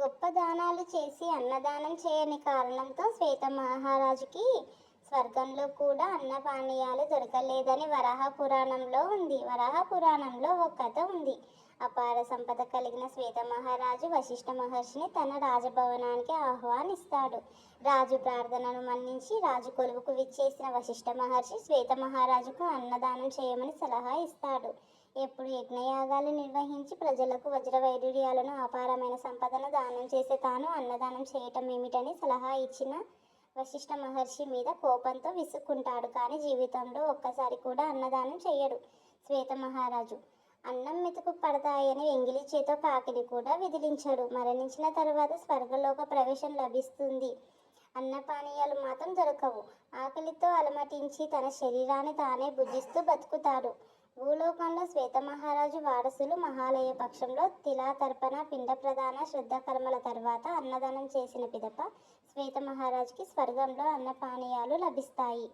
గొప్ప దానాలు చేసి అన్నదానం చేయని కారణంతో శ్వేత మహారాజుకి స్వర్గంలో కూడా అన్నపానీయాలు దొరకలేదని వరాహ పురాణంలో ఉంది. వరాహ పురాణంలో ఒక కథ ఉంది. అపార సంపద కలిగిన శ్వేత మహారాజు వశిష్ఠ మహర్షిని తన రాజభవనానికి ఆహ్వానిస్తాడు. రాజు ప్రార్థనను మన్నించి రాజు కొలువుకు విచ్చేసిన వశిష్ఠ మహర్షి శ్వేత మహారాజుకు అన్నదానం చేయమని సలహా ఇస్తాడు. ఎప్పుడు యజ్ఞయాగాలు నిర్వహించి ప్రజలకు వజ్ర వైడూర్యాలను అపారమైన సంపదను దానం చేసే తాను అన్నదానం చేయటం ఏమిటని సలహా ఇచ్చిన వశిష్ఠ మహర్షి మీద కోపంతో విసుక్కుంటాడు. కానీ జీవితంలో ఒక్కసారి కూడా అన్నదానం చేయడు శ్వేత మహారాజు. అన్నం మెతుకు పడతాయని ఎంగిలి చేతో కాకిని కూడా విదిలించాడు. మరణించిన తర్వాత స్వర్గలోక ప్రవేశం లభిస్తుంది. అన్నపానీయాలు మాత్రం దొరకవు. ఆకలితో అలమటించి తన శరీరాన్ని తానే భుజిస్తూ బతుకుతాడు. భూలోకంలో శ్వేత మహారాజు వారసులు మహాలయ పక్షంలో తిలా తర్పణ పిండ ప్రధాన శ్రద్ధ కర్మల తర్వాత అన్నదానం చేసిన పిదప శ్వేత మహారాజుకి స్వర్గంలో అన్నపానీయాలు లభిస్తాయి.